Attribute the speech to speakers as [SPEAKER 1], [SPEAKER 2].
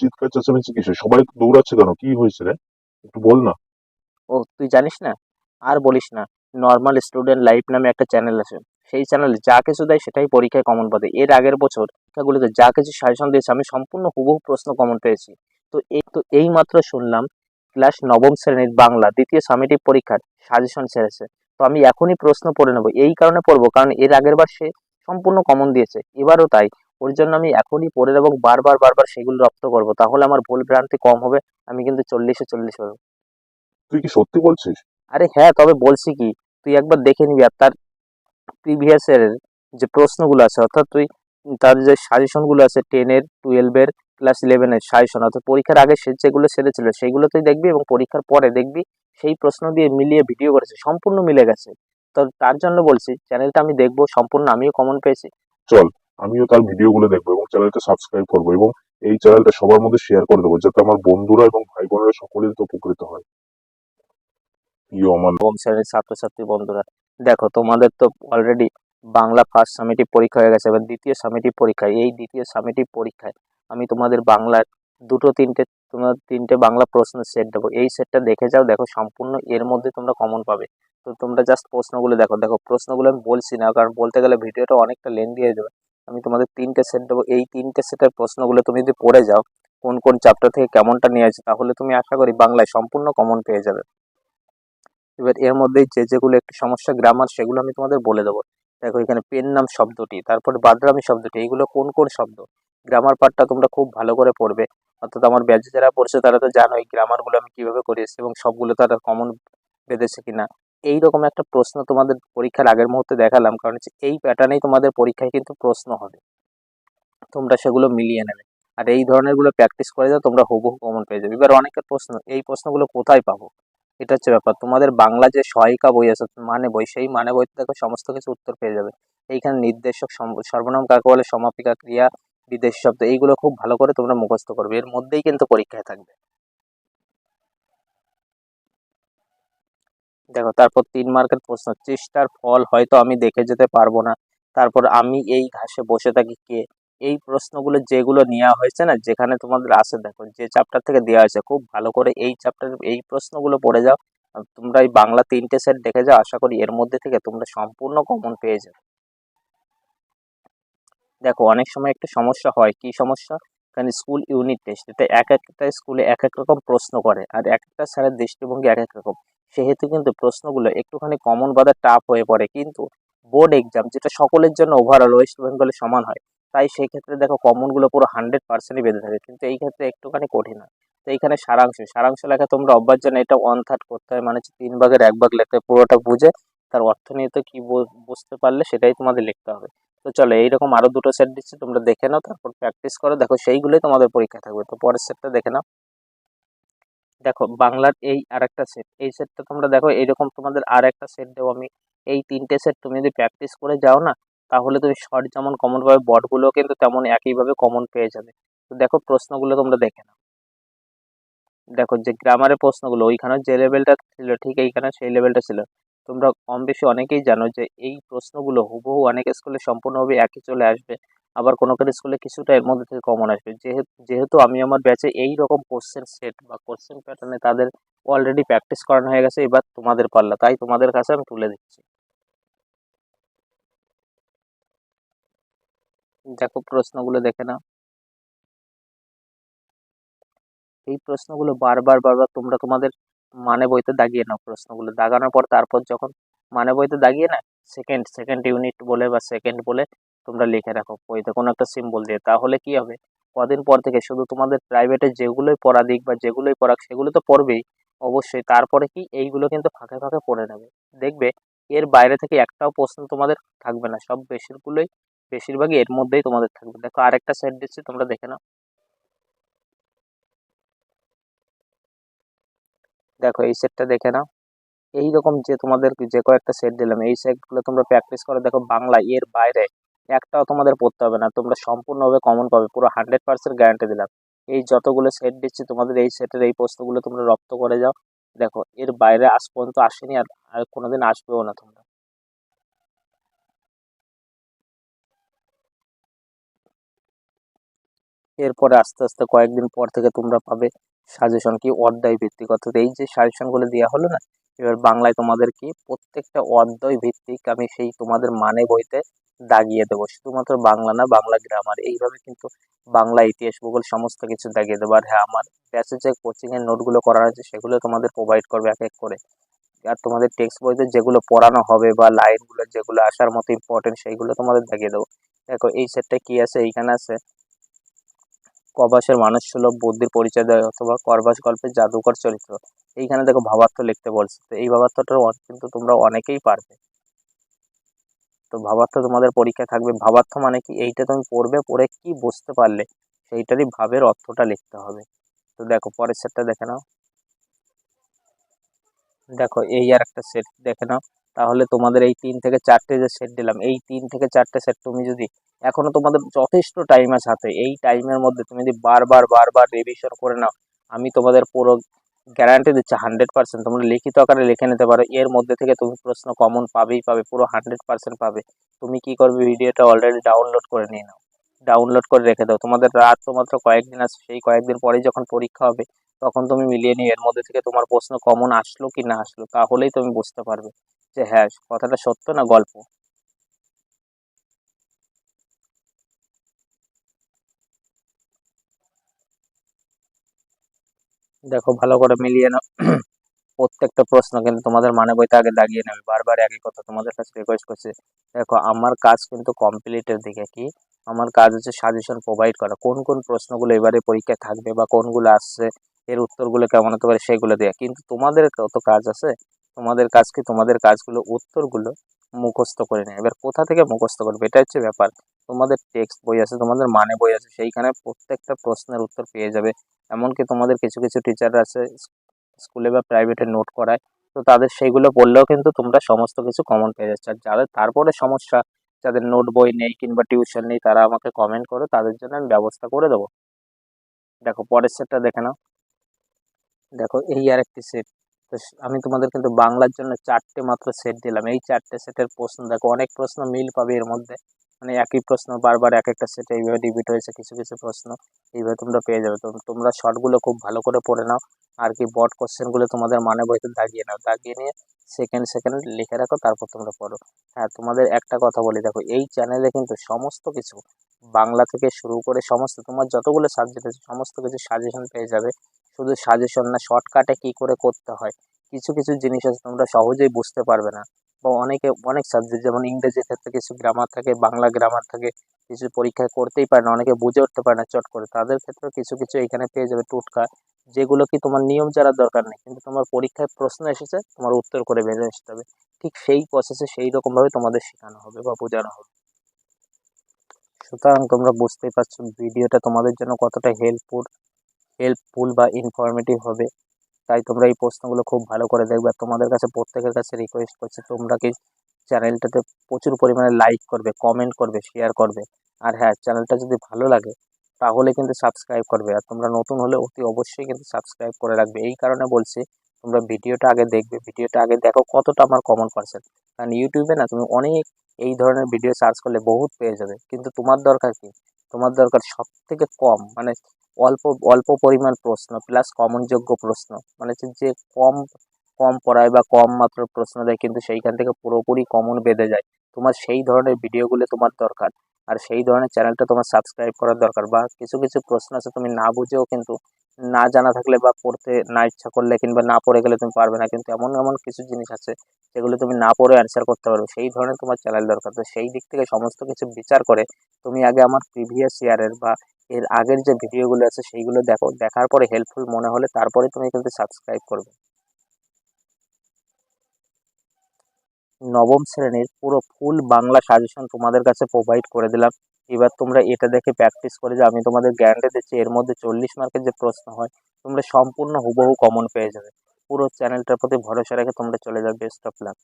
[SPEAKER 1] চিৎকার, চেঁচামেচি কিসে সবাই দৌড়াচ্ছে কেন? কি হয়েছে রে? একটু বল না।
[SPEAKER 2] ও, তুই জানিস না? আর বলিস না নর্মাল স্টুডেন্ট লাইফ নামে একটা চ্যানেল আছে। সেই চ্যানেলে যা কিছু দেয় সেটাই পরীক্ষায় কমন পাবে এর আগের বছর পরীক্ষাগুলোতে যা কিছু সাজেশন দিয়েছে, আমি সম্পূর্ণ হুবহু প্রশ্ন কমন পেয়েছি। তো এই তো এই মাত্র শুনলাম ক্লাস নবম শ্রেণির বাংলা দ্বিতীয় সামেটিভ পরীক্ষার সাজেশন ছেড়েছে। তো আমি এখনই প্রশ্ন পড়ে নেব। এই কারণে পড়ব, কারণ এর আগের বার সে সম্পূর্ণ কমন দিয়েছে। এবারও তাই। ওর জন্য আমি এখনই পড়ে নেব এবং বারবার বারবার সেগুলো রপ্ত করব। তাহলে আমার ভুল ভ্রান্তি কম হবে আমি কিন্তু চল্লিশে চল্লিশ হব
[SPEAKER 1] তুই কি সত্যি বলছিস?
[SPEAKER 2] আরে হ্যাঁ তবে বলছি কি তুই একবার দেখে নিবি আর তার প্রিভিয়াস এর যে প্রশ্নগুলো আছে অর্থাৎ তুই তার যে সাজেশনগুলো আছে টেনের টুয়েলভের ক্লাস ইলেভেনের সাজেশন অর্থাৎ পরীক্ষার আগে সে যেগুলো সেরেছিল সেইগুলো তুই দেখবি এবং পরীক্ষার পরে দেখবি সেই প্রশ্ন দিয়ে মিলিয়ে ভিডিও করেছে সম্পূর্ণ মিলে গেছে। তো তার জন্য বলছি চ্যানেলটা আমি দেখব সম্পূর্ণ আমিও কমন পেয়েছি।
[SPEAKER 1] চল। আমিও তার ভিডিওগুলো দেখব এবং চ্যানেলটা সাবস্ক্রাইব করব এবং এই চ্যানেলটা সবার মধ্যে শেয়ার করে দেবো যাতে আমার বন্ধুরা এবং ভাই বোনেরা সকলেই তো উপকৃত হয়।
[SPEAKER 2] ছাত্রছাত্রী বন্ধুরা, দেখো তোমাদের তো অলরেডি বাংলা ফার্স্ট সামেটিভ পরীক্ষা হয়ে গেছে, এবার দ্বিতীয় সামেটিভ পরীক্ষা, এই দ্বিতীয় সামেটিভ পরীক্ষায় আমি তোমাদের বাংলার দুটো তিনটে তোমার তিনটে বাংলা প্রশ্ন সেট দেবো। এই সেটটা দেখে যাও, দেখো সম্পূর্ণ এর মধ্যে তোমরা কমন পাবে। তো তোমরা জাস্ট প্রশ্নগুলো দেখো দেখো প্রশ্নগুলো আমি বলছি না, কারণ বলতে গেলে ভিডিওটা অনেকটা লেন্দি হয়ে যাবে। আমি তোমাদের তিনটে সেট দেবো। এই তিনটে সেটের প্রশ্নগুলো তুমি যদি পড়ে যাও, কোন কোন চ্যাপ্টার থেকে কেমনটা নিয়ে আছে তাহলে তুমি আশা করি বাংলায় সম্পূর্ণ কমন পেয়ে যাবে। এবার এর মধ্যেই যে যেগুলো একটি সমস্যা গ্রামার সেগুলো আমি তোমাদের বলে দেবো। দেখো, এখানে পেন নাম শব্দটি, তারপরে বাদরামি শব্দটি এইগুলো কোন কোন শব্দ? গ্রামার পার্টটা তোমরা খুব ভালো করে পড়বে। অর্থাৎ আমার ব্যাচে যারা পড়ছে, তারা তো জানো এই গ্রামারগুলো আমি কীভাবে করিয়েছি এবং সবগুলো তারা কমন বেঁধেছে কিনা। এই রকম একটা প্রশ্ন তোমাদের পরীক্ষার আগের মুহূর্তে দেখালাম, কারণ হচ্ছে এই প্যাটার্নেই তোমাদের পরীক্ষায় কিন্তু প্রশ্ন হবে। তোমরা সেগুলো মিলিয়ে নেবে। আর এই ধরনেরগুলো প্র্যাকটিস করে যাও, তোমরা হুবহু কমন পেয়ে যাবে। এবার অনেকের প্রশ্ন, এই প্রশ্নগুলো কোথায় পাবো? এটা হচ্ছে ব্যাপার। তোমাদের বাংলা যে সহায়িকা বই আছে মানে বই, সেই মানে বইতে দেখো সমস্ত কিছু উত্তর পেয়ে যাবে। এইখানে নির্দেশক সর্বনাম কাকে বলে, সমাপিকা, ক্রিয়া, বিদেশি শব্দ, এইগুলো খুব ভালো করে তোমরা মুখস্থ করবে। এর মধ্যেই কিন্তু পরীক্ষায় থাকবে। দেখো, তারপর তিন মার্কের প্রশ্ন, চেষ্টার ফল হয়তো আমি দেখে যেতে পারব না। তারপর, আমি এই ঘাসে বসে থাকি কে? এই প্রশ্নগুলো যেগুলো নেওয়া হয়েছে না, যেখানে তোমাদের আছে, দেখো, যে চ্যাপ্টার থেকে দেওয়া হয়েছে, খুব ভালো করে এই চ্যাপ্টার এই প্রশ্নগুলো পড়ে যাও। তোমরা এই বাংলা তিনটে সেট দেখে যাও, আশা করি এর মধ্যে থেকে তোমরা সম্পূর্ণ কমন পেয়ে যাবে। দেখো, অনেক সময় একটা সমস্যা হয়। কি সমস্যা? কারণ স্কুল ইউনিট টেস্ট এটা এক একটা স্কুলে এক এক রকম প্রশ্ন করে, আর এক একটা স্যারের দৃষ্টিভঙ্গি এক এক রকম। সেহেতু কিন্তু প্রশ্নগুলো একটুখানি কমন বাদা টাফ হয়ে পড়ে। কিন্তু বোর্ড এক্সাম যেটা সকলের জন্য ওভারঅল ওয়েস্ট বেঙ্গলে সমান হয়, তাই সেই ক্ষেত্রে দেখো কমনগুলো পুরো হান্ড্রেড পার্সেন্টই বেঁধে থাকে। কিন্তু এই ক্ষেত্রে একটুখানি কঠিন হয়। তো এইখানে সারাংশ সারাংশ লেখা তোমরা অব্যার জন্য এটা ওয়ান থার্ড করতে হয়। মানে তিন ভাগের এক ভাগ লিখতে পুরোটা বুঝে তার অর্থ নিয়ে তো কী বুঝতে পারলে সেটাই তোমাদের লিখতে হবে। তো চলো এইরকম আরও দুটো সেট দিচ্ছি, তোমরা দেখে নাও, তারপর প্র্যাকটিস করো। দেখো সেইগুলোই তোমাদের পরীক্ষা থাকবে। তো পরের সেটটা দেখে নাও। দেখো বাংলার এই আরেকটা সেট এই সেটটা তোমরা দেখো এইরকম তোমাদের আর একটা সেট দেবো আমি। এই তিনটে সেট তুমি যদি প্র্যাকটিস করে যাও না, তাহলে তুমি শর্ট যেমন কমন পাবে বটগুলো কিন্তু তেমন একইভাবে কমন পেয়ে যাবে। তো দেখো প্রশ্নগুলো তোমরা দেখে নাও। দেখো যে গ্রামারের প্রশ্নগুলো, ওইখানে যে লেভেলটা ছিল, ঠিক এইখানে সেই লেভেলটা ছিল। তোমরা কম বেশি অনেকেই জানো যে এই প্রশ্নগুলো হুবহু অনেক স্কুলে সম্পূর্ণভাবে একই চলে আসবে। আবার কোনো কোনো স্কুলে কিছুটা এর মধ্যে থেকে কমন আসবে। যেহেতু যেহেতু আমি আমার ব্যাচে এই রকম কোশ্চেন সেট বা কোশ্চেন প্যাটার্নে তাদের অলরেডি প্র্যাকটিস করানো হয়ে গেছে, এবার তোমাদের পাল্লা। তাই তোমাদের কাছে আমি তুলে দিচ্ছি। দেখো প্রশ্নগুলো দেখে নাও। এই প্রশ্নগুলো বারবার বারবার তোমরা তোমাদের মানে বইতে দাগিয়ে নাও প্রশ্নগুলো। দাগানোর পর তারপর যখন মানে বইতে দাগিয়ে না সেকেন্ড সেকেন্ড ইউনিট বলে বা সেকেন্ড বলে তোমরা লিখে রাখো। বইতে কোনো একটা সিম্বল দিয়ে। তাহলে কি হবে? কদিন পর থেকে শুধু তোমাদের প্রাইভেটে যেগুলোই পড়া দিক বা যেগুলোই পড়াক, সেগুলো তো পড়বেই। অবশ্যই তারপরে কি এইগুলো কিন্তু ফাঁকে ফাঁকে পড়ে নেবে। দেখবে এর বাইরে থেকে একটাও প্রশ্ন তোমাদের থাকবে না। সব বেশিরগুলোই, বেশিরভাগই এর মধ্যেই তোমাদের থাকবে। দেখো আরেকটা সেট দিচ্ছি, তোমরা দেখে নাও। দেখো এই সেটটা দেখে নাও। এই রকম যে তোমাদের যে কয়েকটা সেট দিলাম, এই সেটগুলো তোমরা প্র্যাকটিস করে। দেখো বাংলা এর বাইরে একটাও তোমাদের পড়তে হবে না। তোমরা সম্পূর্ণভাবে কমন পাবে। পুরো হান্ড্রেড পার্সেন্ট গ্যারান্টি দিলাম। এই যতগুলো সেট দিচ্ছি, তোমাদের এই সেটের এই প্রশ্নগুলো তোমরা রপ্ত করে যাও। দেখো, এর বাইরে আজ পর্যন্ত আসেনি আর আর কোনোদিন আসবেও না তোমরা। এরপরে আস্তে আস্তে কয়েকদিন পর থেকে তোমরা পাবে সাজেশন কি অধ্যায় ভিত্তিক? অর্থাৎ এই যে সাজেশনগুলো দেওয়া হলো না, এবার বাংলায় তোমাদের কি প্রত্যেকটা অধ্যায় ভিত্তিক আমি সেই তোমাদের মানে বইতে দাগিয়ে দেবো। শুধুমাত্র বাংলা না, বাংলা গ্রামার এইভাবে কিন্তু বাংলা ইতিহাস, ভূগোল সমস্ত কিছু দাগিয়ে দেবো। আর হ্যাঁ আমার ব্যাচে যে কোচিংয়ের নোটগুলো করা আছে, সেগুলো তোমাদের প্রোভাইড করবে এক এক করে। আর তোমাদের টেক্সট বইতে যেগুলো পড়ানো হবে বা লাইনগুলো যেগুলো আসার মতো ইম্পর্টেন্ট সেইগুলো তোমাদের দেখিয়ে দেবো। দেখো, এই সেটটা কি আছে? এইখানে আছে কবাসের মানুষ সুলভ বুদ্ধির পরিচয় দেয় অথবা করবাস গল্পের জাদুকর চরিত্র। এইখানে দেখো ভাবার্থ লিখতে বলছে। তো এই ভাবার্থটা কিন্তু তোমরা অনেকেই পারবে। তো ভাবার্থ তোমাদের পরীক্ষা থাকবে। ভাবার্থ মানে কি? এইটা তুমি পড়বে, পড়ে কি বুঝতে পারলে সেইটারই ভাবের অর্থটা লিখতে হবে। তো দেখো, পরের সেটটা দেখে নাও। দেখো, এই আর একটা সেট দেখে নাও। তাহলে তোমাদের এই তিন থেকে চারটে যে সেট দিলাম, এই তিন থেকে চারটে সেট তুমি যদি এখনও তোমাদের যথেষ্ট টাইম আছে হাতে, এই টাইমের মধ্যে তুমি যদি বারবার বারবার রিভিশন করে নাও, আমি তোমাদের পুরো গ্যারান্টি দিচ্ছি হান্ড্রেড পার্সেন্ট তোমরা লিখিত আকারে লিখে নিতে পারো, এর মধ্যে থেকে তুমি প্রশ্ন কমন পাবেই পাবে, পুরো হান্ড্রেড পার্সেন্ট পাবে। তুমি কি করবে ভিডিওটা অলরেডি ডাউনলোড করে নিয়ে নাও ডাউনলোড করে রেখে দাও। তোমাদের রাত তো মাত্র কয়েকদিন আছে, সেই কয়েকদিন পরেই যখন পরীক্ষা হবে, তখন তুমি মিলিয়ে নিও এর মধ্যে থেকে তোমার প্রশ্ন কমন আসলো কি না আসলো, তাহলেই তুমি বুঝতে পারবে। যে হ্যাঁ কথাটা সত্য না গল্প? দেখো, ভালো করে মিলিয়ে নাও। প্রত্যেকটা প্রশ্ন কিন্তু তোমাদের মানে বইতে আগে দাগিয়ে নেবে। বারবার একই কথা তোমাদের কাছে রিকোয়েস্ট করছে। দেখো, আমার কাজ কিন্তু কমপ্লিটের দিকে কি? আমার কাজ হচ্ছে সাজেশন প্রোভাইড করা। কোন কোন প্রশ্নগুলো এবারে পরীক্ষায় থাকবে বা কোনগুলো আসছে, এর উত্তরগুলো কেমন হতে পারে সেগুলো দেওয়া কিন্তু তোমাদের কত কাজ আছে? তোমাদের কাজ কি তোমাদের কাজগুলো, উত্তরগুলো মুখস্থ করে নেয়। এবার কোথা থেকে মুখস্থ করবে? এটা হচ্ছে ব্যাপার। তোমাদের টেক্সট বই আছে, তোমাদের মানে বই আছে, সেইখানে প্রত্যেকটা প্রশ্নের উত্তর পেয়ে যাবে। এমনকি তোমাদের কিছু কিছু টিচার আছে, স্কুলে বা প্রাইভেটে নোট করায়। তো তাদের সেইগুলো পড়লেও কিন্তু তোমরা সমস্ত কিছু কমন পেয়ে যাচ্ছ। আর যাদের, তারপরে সমস্যা, যাদের নোট বই নেই কিংবা টিউশন নেই, তারা আমাকে কমেন্ট করো, তাদের জন্য আমি ব্যবস্থা করে দেবো। দেখো, পরের সেটটা দেখে নাও। দেখো, এই আর একটি সেট তো আমি তোমাদের কিন্তু বাংলার জন্য চারটে মাত্র সেট দিলাম। এই চারটে সেটের প্রশ্ন, দেখো অনেক প্রশ্ন মিল পাবে এর মধ্যে। মানে একই প্রশ্ন বারবার এক একটা সেটে এইভাবে রিপিট হয়েছে, কিছু কিছু প্রশ্ন এইভাবে তোমরা পেয়ে যাবে। তো তোমরা শর্টগুলো খুব ভালো করে পড়ে নাও। আর কি বট কোশ্চেনগুলো তোমাদের মানে বইতে দাগিয়ে নাও। দাগিয়ে নিয়ে সেকেন্ড সেকেন্ড লিখে রাখো, তারপর তোমরা পড়ো। হ্যাঁ তোমাদের একটা কথা বলি, দেখো এই চ্যানেলে কিন্তু সমস্ত কিছু বাংলা থেকে শুরু করে সমস্ত তোমার যতগুলো সাবজেক্ট আছে, সমস্ত কিছু সাজেশন পেয়ে যাবে। শুধু সাজেশন না শর্টকাটে কি করে করতে হয়? কিছু কিছু জিনিস আছে তোমরা সহজেই বুঝতে পারবে না। বা অনেকে, অনেক সাবজেক্ট যেমন ইংরেজির ক্ষেত্রে কিছু গ্রামার থাকে, বাংলা গ্রামার থাকে, কিছু পরীক্ষায় করতেই পারে না, অনেকে বুঝে উঠতে পারে না চট করে। তাদের ক্ষেত্রে কিছু কিছু এখানে পেয়ে যাবে টুটকা, যেগুলো কি তোমার নিয়ম জানার দরকার নেই। কিন্তু তোমার পরীক্ষায় প্রশ্ন এসেছে, তোমার উত্তর করে বেরিয়ে আসতে হবে। ঠিক সেই প্রসেসে সেই রকমভাবে তোমাদের শেখানো হবে বা বোঝানো হবে। সুতরাং তোমরা বুঝতেই পারছ ভিডিওটা তোমাদের জন্য কতটা হেল্পফুল হেল্পফুল বা ইনফরমেটিভ হবে। তাই তোমরা এই প্রশ্নগুলো খুব ভালো করে দেখবে। আর তোমাদের কাছে প্রত্যেকের কাছে রিকোয়েস্ট করছি, তোমরা কি চ্যানেলটাতে প্রচুর পরিমাণে লাইক করবে কমেন্ট করবে শেয়ার করবে। আর হ্যাঁ চ্যানেলটা যদি ভালো লাগে, তাহলে কিন্তু সাবস্ক্রাইব করবে। আর তোমরা নতুন হলে অতি অবশ্যই কিন্তু সাবস্ক্রাইব করে রাখবে। এই কারণে বলছি তোমরা ভিডিওটা আগে দেখবে। ভিডিওটা আগে দেখো কতটা আমার কমন পার্সেন্ট কারণ ইউটিউবে না তুমি অনেক এই ধরনের ভিডিও সার্চ করলে বহুত পেয়ে যাবে। কিন্তু তোমার দরকার কি? তোমার দরকার সব থেকে কম মানে অল্প অল্প পরিমাণ প্রশ্ন প্লাস কমনযোগ্য প্রশ্ন। মানে যে কম কম পড়ায় বা কম মাত্র প্রশ্ন দেয় কিন্তু সেইখান থেকে পুরোপুরি কমন বেঁধে যায়। তোমার সেই ধরনের ভিডিওগুলো তোমার দরকার। আর সেই ধরনের চ্যানেলটা তোমার সাবস্ক্রাইব করার দরকার বা কিছু কিছু প্রশ্ন আছে তুমি না বুঝেও কিন্তু না জানা থাকলে বা পড়তে না ইচ্ছা করলে কিংবা না পড়ে গেলে তুমি পারবে না। কিন্তু এমন এমন কিছু জিনিস আছে যেগুলো তুমি না পড়ে অ্যান্সার করতে পারবে। সেই ধরনের তোমার চ্যানেল দরকার। তো সেই দিক থেকে সমস্ত কিছু বিচার করে তুমি আগে আমার প্রিভিয়াস ইয়ারের বা এর আগের যে ভিডিওগুলো আছে সেইগুলো দেখো। দেখার পরে হেল্পফুল মনে হলে তারপরে তুমি কিন্তু সাবস্ক্রাইব করবে। নবম শ্রেণির পুরো ফুল বাংলা সাজেশন তোমাদের কাছে প্রোভাইড করে দিলাম। এবার তোমরা এটা দেখে প্র্যাকটিস করে যে আমি তোমাদের গ্যারান্টি দিচ্ছি, এর মধ্যে চল্লিশ মার্কের যে প্রশ্ন হয়, তোমরা সম্পূর্ণ হুবহু কমন পেয়ে যাবে। পুরো চ্যানেলটার প্রতি ভরসা রেখে তোমরা চলে যাবে বেস্ট অফ লাক